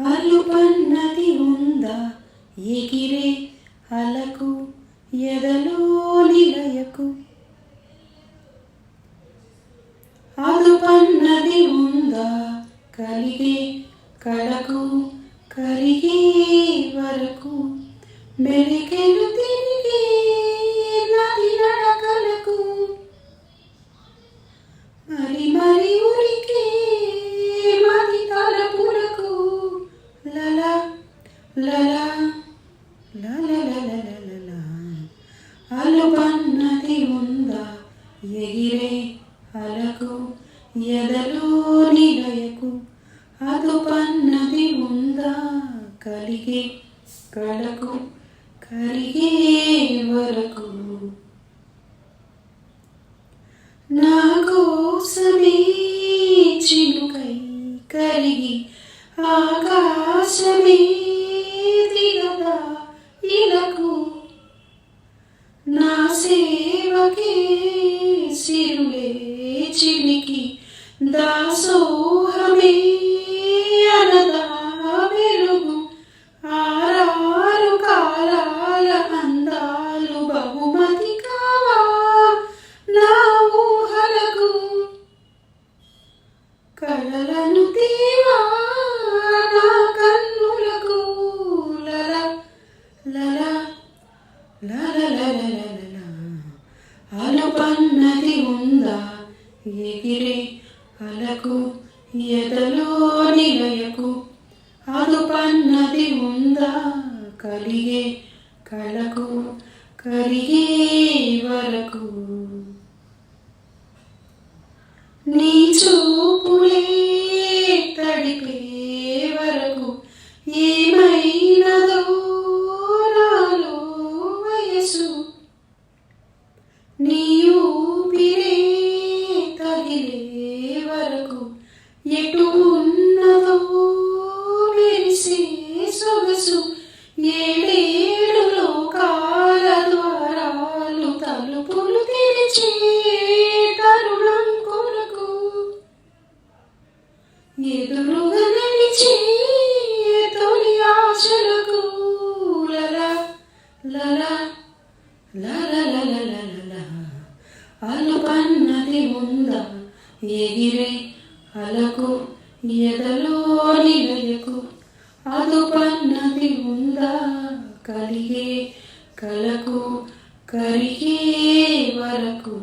అలుపన్నది ఉందా? ఎగిరే అలకు ఎదలో నిలయకు. అలుపన్నది ఉందా? కలిగే కడకు కరిగే వరకు. మెలికెలు తిన ఎగిరే అలకు ఎదలోని లయకు అదుపన్నది ఉందా కలిగే కళకు కరిగే వరకు. నా కోసమే చిలుకై కరిగి ఆకాశమే దిగదా ఇలకు నా సేవకే సిరులే చిలికి దాసోహమే అనదా వెలుగు ఆరారు కాలాల అందాలు బహుమతి కావా నా ఊహలకు. కళలను తీవా నా కన్నులకు. లల లల లల లల. ఉందా? ఎగిరే అలకు ఎదలో నిలయకు. అదుపన్నది ఉందా? కలిగే కళకు కరిగే వరకు. ఎదురుగా నడిచే తొలి ఆశలకు లల లల లల లల లల అలుపన్నది ఉందా ఎగిరే అలకు ఎదలో నిలయకు అదుపన్నది ఉందా కలిగే కలకు కరిగే వరకు